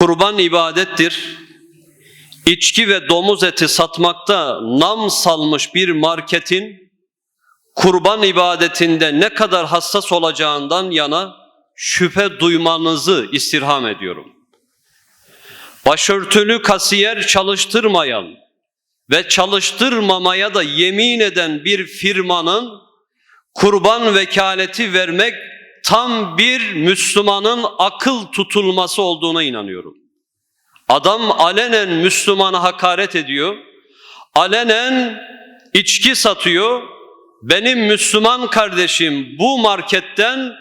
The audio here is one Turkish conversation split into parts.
Kurban ibadettir. İçki ve domuz eti satmakta nam salmış bir marketin kurban ibadetinde ne kadar hassas olacağından yana şüphe duymanızı istirham ediyorum. Başörtülü kasiyer çalıştırmayan ve çalıştırmamaya da yemin eden bir firmanın kurban vekaleti vermek tam bir Müslümanın akıl tutulması olduğuna inanıyorum. Adam alenen Müslümana hakaret ediyor. Alenen içki satıyor. Benim Müslüman kardeşim bu marketten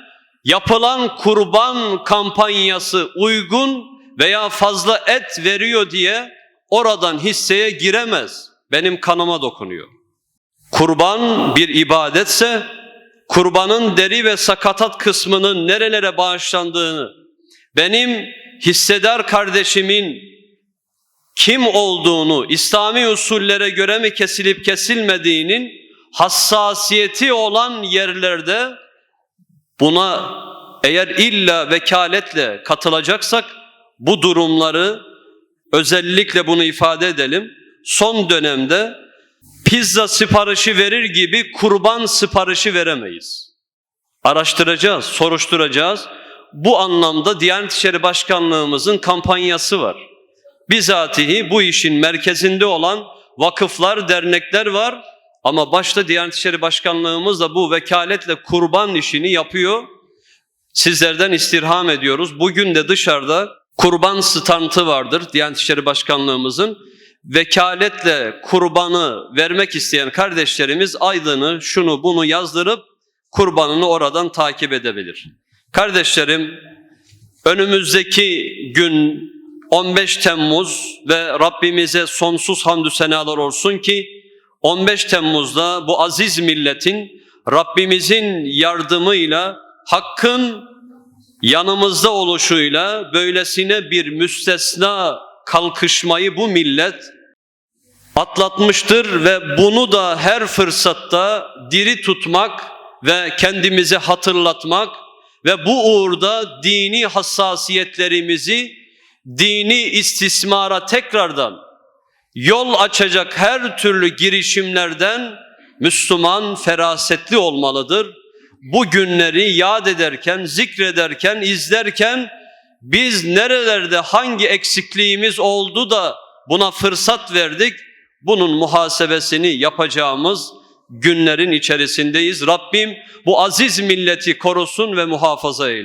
yapılan kurban kampanyası uygun veya fazla et veriyor diye oradan hisseye giremez. Benim kanıma dokunuyor. Kurban bir ibadetse kurbanın deri ve sakatat kısmının nerelere bağışlandığını, benim hissedar kardeşimin kim olduğunu, İslami usullere göre mi kesilip kesilmediğinin hassasiyeti olan yerlerde buna eğer illa vekaletle katılacaksak bu durumları özellikle bunu ifade edelim. Son dönemde pizza siparişi verir gibi kurban siparişi veremeyiz. Araştıracağız, soruşturacağız. Bu anlamda Diyanet İşleri Başkanlığımızın kampanyası var. Bizatihi bu işin merkezinde olan vakıflar, dernekler var. Ama başta Diyanet İşleri Başkanlığımız da bu vekaletle kurban işini yapıyor. Sizlerden istirham ediyoruz. Bugün de dışarıda kurban stantı vardır Diyanet İşleri Başkanlığımızın vekaletle kurbanı vermek isteyen kardeşlerimiz aydını şunu bunu yazdırıp kurbanını oradan takip edebilir. Kardeşlerim önümüzdeki gün 15 Temmuz ve Rabbimize sonsuz hamdü senalar olsun ki 15 Temmuz'da bu aziz milletin Rabbimizin yardımıyla hakkın yanımızda oluşuyla böylesine bir müstesna kalkışmayı bu millet atlatmıştır ve bunu da her fırsatta diri tutmak ve kendimize hatırlatmak ve bu uğurda dini hassasiyetlerimizi dini istismara tekrardan yol açacak her türlü girişimlerden Müslüman ferasetli olmalıdır. Bu günleri yad ederken, zikrederken, izlerken biz nerelerde hangi eksikliğimiz oldu da buna fırsat verdik? Bunun muhasebesini yapacağımız günlerin içerisindeyiz. Rabbim bu aziz milleti korusun ve muhafaza eylesin.